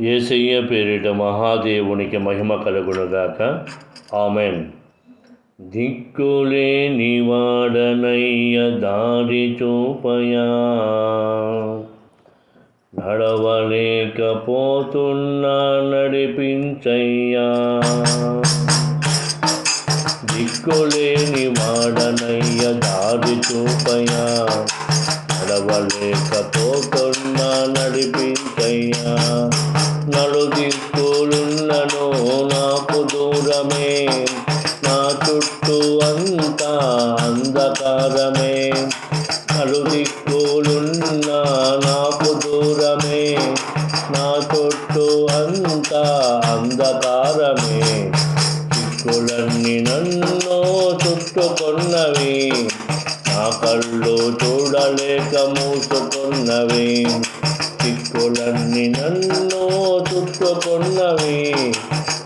ఏసయ్య పేరిట మహాదేవునికి మహిమ కలుగునుగాక. ఆమెన్. దిక్కులే నివాడనయ్య దారి చూపయా. నడవలేకపోతున్నా నడిపించయ్యా. దిక్కులేని వాడనయ్య దారి చూపయా. నడవలేకపోతున్నా నడిపించయ్యా. నడుది దిక్కులున్నను నాకు దూరమే. నా చుట్టూ అంతా అంధకారమే. నడుది తోలున్న నాకు దూరమే. నా చుట్టూ అంతా అంధకారమే. దిక్కులన్నీ నన్ను చుట్టుకున్నవి. నా కళ్ళు చూడలేక మూసుకున్నవి. దిక్కులన్నీ నన్ను చుట్టుకున్నవి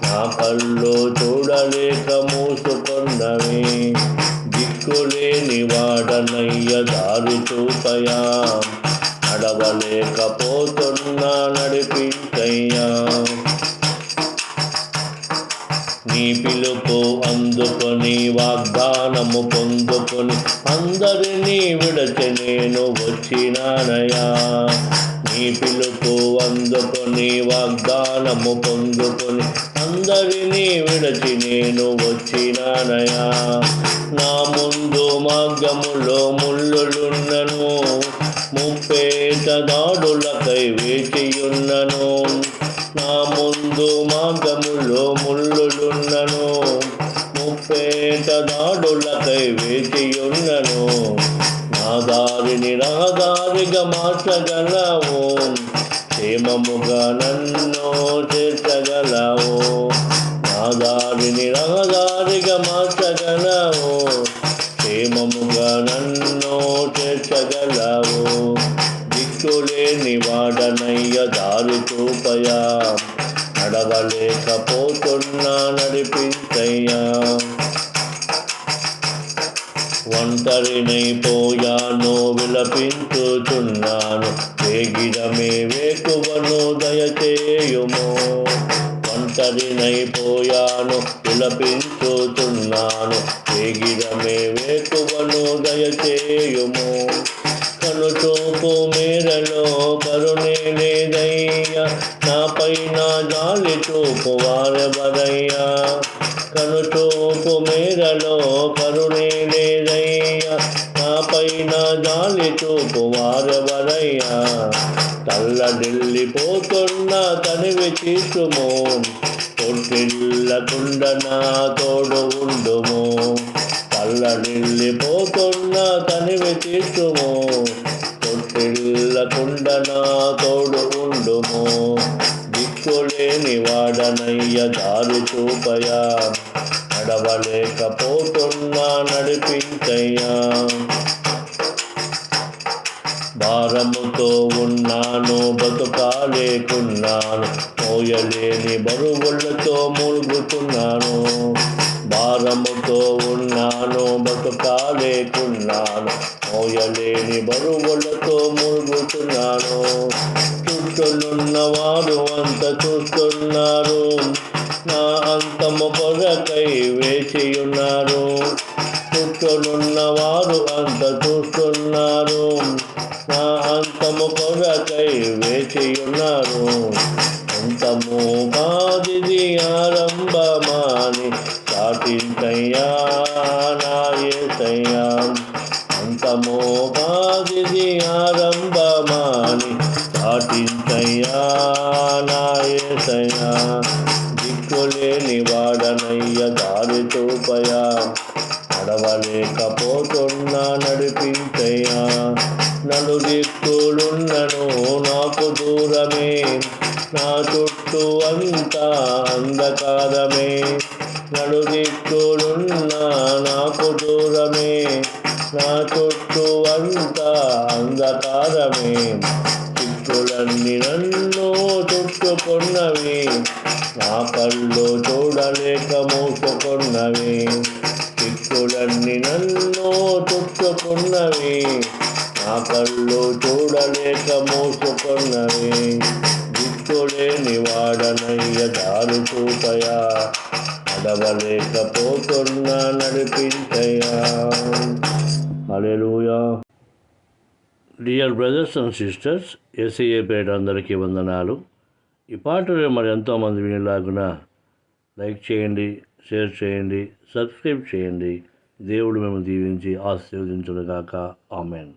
నా కళ్ళు చూడలేక మూసుకొన్నవి. దిక్కులేని వాడనయ్య దారి చూపయా. నడవలేకపోతున్నా నడిపించయ్యా. నీ పిలుపు అందుకొని వాగ్దానము పొందుకొని అందరినీ విడచి నేను వచ్చినానయా నీ పిలుపు అందుకొని వాగ్దానము పొందుకొని అందరినీ విడచి నేను వచ్చినానయా. నా ముందు మార్గములో ముళ్ళులున్నను ముప్పేట దాడులకై వేచియున్నను. నా ముందు మార్గములో ముళ్ళులున్నను ముప్పేట దాడులకై వేచియున్నను. నా దారిని రహదారిగా మార్చగలవు. క్షేమముగా నన్ను చేర్చగలవు. నా దారిని రహదారిగా మార్చగలవు. క్షేమముగా నన్ను చేర్చగలవు. దిక్కులేని వాడనయ్య దారి చూపయా. నడవలేకపోతున్నా నడిపించయ్యా. ఒంటరినైపోయాను విలపించుచున్నాను. వేగిరమే వేకువను దయచేయుము. ఒంటరినైపోయాను విలపించుచున్నాను. వేగిరమే వేకువను దయచేయుము. కనుచూపు మేరలో కరుణే లేదయ్యా నాపై నా జాలి చూపు వారెవరయ్యా? కనుచూపు మేరలో కరుణే లేదయ్యా. నాపై నా జాలి చూపు వారెవరయ్యా తల్లడిల్లిపోతున్న తనివి తీసుము తొట్టిల్లకుండ నా తోడు ఉండుము. తల్లడిల్లిపోతున్న తనివి తీసుము తొట్టిల్లకుండ నా తోడు ఉండుము. దిక్కులేని వాడనయ్య దారి చూపయా. నడవలేకపోతున్నా నడిపించయ్యా. భారముతో ఉన్నాను బతుకాలేకున్నాను మోయలేని బరువులతో మూలుగుతున్నాను భారముతో ఉన్నాను బతుకాలేకున్నాను మోయలేని బరువులతో మూలుగుతున్నాను చుట్టూనున్న అంత చూస్తున్నారు. నా అంతము కొరకై వేచి ఉన్నారు చుట్టూనున్నవారు అంత చూస్తున్నారు. నా అంతము కొరకై వేచియున్నారు. అంతము బాధిది ఆరంభమాని సాటించయ్యా నా ఏసయ్యా. అంతము బాధిది ఆ నాయసయా నా దిక్కులేని వాడనయ్య దారి చూపయా నడవలేకపోతున్నా నడిపించయ్యా. నలు దిక్కులున్నను నాకు దూరమే నా చుట్టూ అంతా అంధకారమే. నడు దిక్కులున్నా నాకు దూరమే నా చుట్టూ అంతా అంధకారమే. దిక్కులన్నీ నన్ను చుట్టుకున్నవి. నా కళ్ళు చూడలేక మూసుకున్నవి. దిక్కులన్నీ నన్ను చుట్టుకున్నవి. నా కళ్ళు చూడలేక మూసుకున్నవి. దిక్కులేని వాడనయ్య దారు చూపయా నడవలేకపోతున్నా నడిపించయా అలెలు డియర్ బ్రదర్స్ అండ్ సిస్టర్స్ ఎస్ఐఏ పేట అందరికీ వందనాలు. ఈ పాటలు మరి ఎంతోమంది వినేలాగున లైక్ చేయండి షేర్ చేయండి సబ్స్క్రైబ్ చేయండి. దేవుడు మేము దీవించి ఆశీర్వదించునుగాక. ఆమెన్.